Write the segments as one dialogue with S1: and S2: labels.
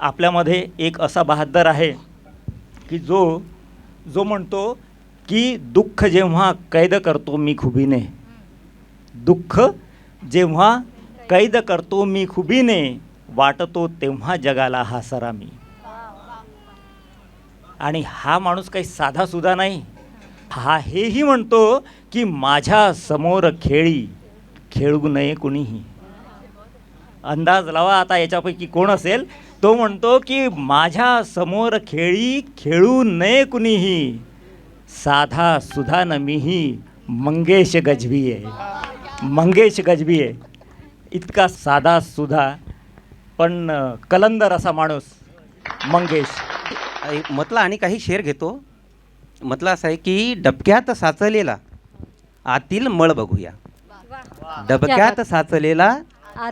S1: आपल्यामध्ये एक असा बहादर आहे की जो जो म्हणतो की दुःख जेव्हा कैद करतो मी खुबीने दुःख जेव्हा कैद करतो मी खुबीने वाटतो तेव्हा जगाला हा सरा मी. आणि हा माणूस काही साधा सुद्धा नाही. हा हेही म्हणतो की माझ्यासमोर खेळी खेळू नये कुणीही. अंदाज लावा आता याच्यापैकी कोण असेल? तो म्हणतो की माझ्यासमोर खेळी खेळू नये कुणीही. साधा सुधा न मीही मंगेश गजबी आहे मंगेश गजबी आहे इतका साधा सुधा पण कलंदर असा माणूस मंगेश.
S2: मतला आणि काही शेर घेतो. मतला असं आहे की डबक्यात साचलेला आतील मळ बघूया. डबक्यात साचलेला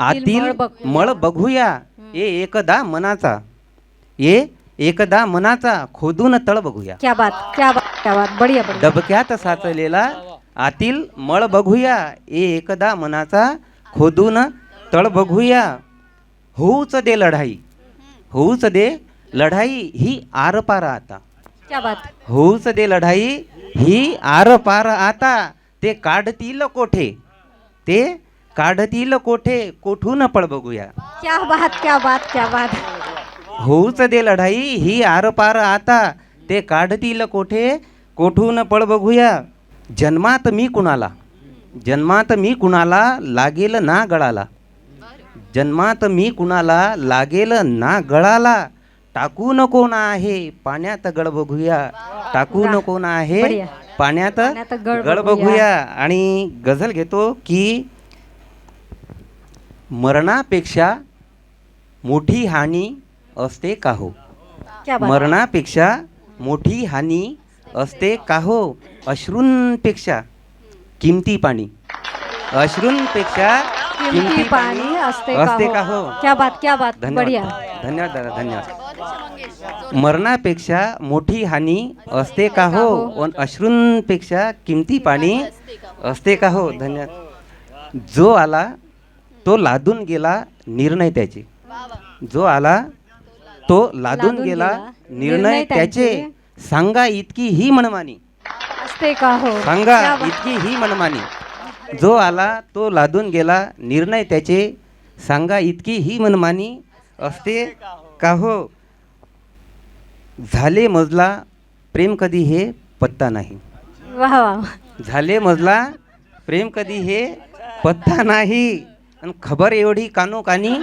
S3: आतील मळ बघूया.
S2: ये एकदा मनाचा ये एकदा मनाचा खोदून तळ बघूया.
S3: क्या बात क्या बात क्या बात बढ़िया बढ़िया.
S2: डबक्यात साचलेला आतील मळ बघूया. ये एकदा मनाचा खोदून तळ बघूया. होऊच दे लढाई. होऊच दे लढाई ही आरपार आता.
S3: क्या बात.
S2: होऊच दे लढाई ही आरपार आता. ते काढतील कोठे? ते काढतील कोठे? कोठून पळ बघूया.
S3: क्या बात क्या बात क्या बात.
S2: होऊच दे लढाई ही आरपार आता. ते काढतील कोठे? कोठून पळ बघूया. जन्मात मी कुणाला? जन्मात मी कुणाला लागेल ना गळाला? जन्मात मी कुणाला लागेल ना गळाला? टाकू नको ना आहे? पाण्यात गळ बघूया. टाकू ना आहे?
S3: बढिया.
S2: पाण्यात
S3: गळ. बघूया.
S2: आणि गझल घेतो की मरणापेक्षा मोठी हानी असते का हो?
S3: क्या बात
S2: मरणापेक्षा मोठी हानी असते का हो? अश्रूंपेक्षा किमती पाणी. अश्रूंपेक्षा
S3: किमती पाणी असते
S2: असते
S3: का हो? क्या बात क्या बात. बढ़िया.
S2: धन्यवाद धन्यवाद दादा धन्यवाद. मरणापेक्षा मोठी हानी असते का हो? व अश्रूंपेक्षा किमती पाणी असते का हो? धन्यवाद. जो आला तो लादून गेला निर्णय त्याचे. जो आला तो लादून गेला निर्णय त्याचे. सांगा इतकी ही मनमानी.
S3: असते का हो?
S2: सांगा. इतकी ही मनमानी. जो आला तो लादून गेला निर्णय त्याचे. सांगा इतकी ही मनमानी असते का हो? झाले मजला प्रेम कधी हे पत्ता नाही.
S3: वाह
S2: झाले मजला प्रेम कधी हे पत्ता नाही. आणि खबर एवढी कानो कानी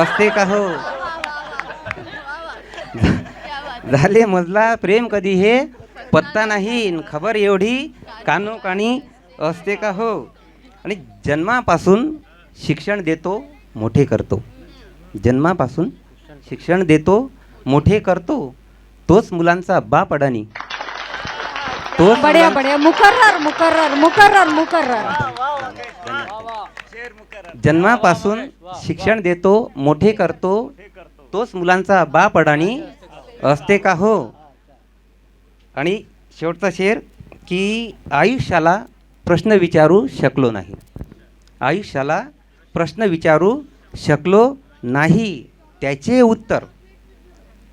S2: असते का हो? झाले मजला प्रेम कधी हे पत्ता नाही खबर एवढी कानो कानी असते का हो? आणि जन्मापासून शिक्षण देतो मोठे करतो. जन्मापासून शिक्षण देतो मोठे करतो तोच मुलांचा बाप अडाणी. तोच
S3: बढ़िया बढ़िया. मुकर्रर मुकर्रर मुकर्रर मुकर्रर.
S2: जन्मापासून शिक्षण देतो मोठे करतो तोच मुलांचा बाप अडाणी असते का हो? आणि शेवटचा शेर की आयुष्याला प्रश्न विचारू शकलो नाही. आयुष्याला प्रश्न विचारू शकलो नाही. त्याचे उत्तर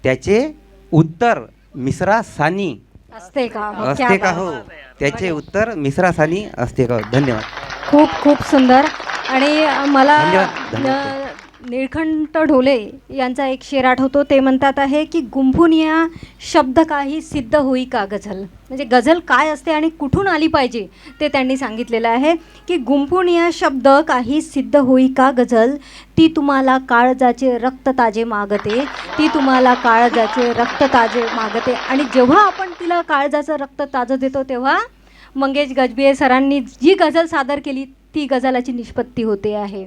S2: त्याचे उत्तर मिश्रा सानी
S3: असते का हो?
S2: असते का. हो? त्याचे उत्तर मिश्रा सानी असते का हो? धन्यवाद.
S3: खूप खूप सुंदर. आणि मला. अ, निळकंठ ढोले यांचा एक शेर आठवतो ते म्हणतात आहे की गुंफून या शब्द काही सिद्ध होई का गझल? म्हणजे गझल काय असते आणि कुठून आली पाहिजे ते त्यांनी सांगितलेलं आहे की गुंफून या शब्द काही सिद्ध होई का गझल? ती तुम्हाला काळजाचे रक्त ताजे मागते. ती तुम्हाला काळजाचे रक्त ताजे मागते. आणि जेव्हा आपण तिला काळजाचं रक्त ताजं देतो तेव्हा मंगेश गजबिये सरांनी जी गझल सादर केली ती गझलाची निष्पत्ती होते आहे.